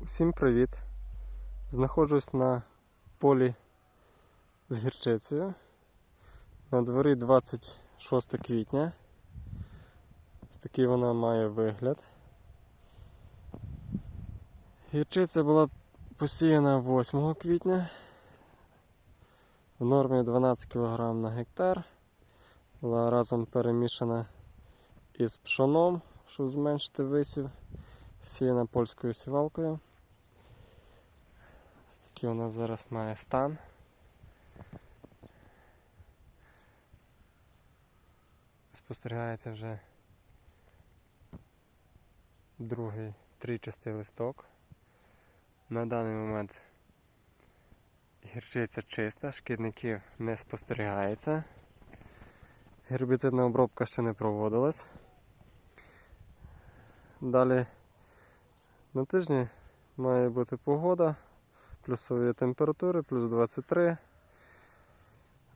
Усім привіт! Знаходжусь на полі з гірчицею. На дворі 26 квітня. Ось такий вона має вигляд. Гірчиця була посіяна 8 квітня. В нормі 12 кг на гектар. Була разом перемішана із пшоном, щоб зменшити висів. Сіяна польською сівалкою. Ось такий у нас зараз має стан. Спостерігається вже другий тричастий листок. На даний момент гірчиця чиста, шкідників не спостерігається. Гербіцидна обробка ще не проводилась. Далі на тижні має бути погода, плюсові температури, плюс 23.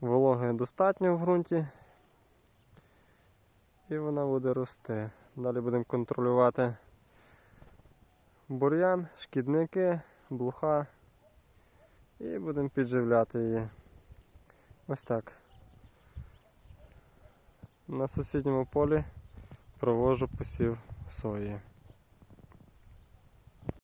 Вологи достатньо в ґрунті. І вона буде рости. Далі будемо контролювати бур'ян, шкідники, блуха. І будемо підживляти її. Ось так. На сусідньому полі провожу посів сої.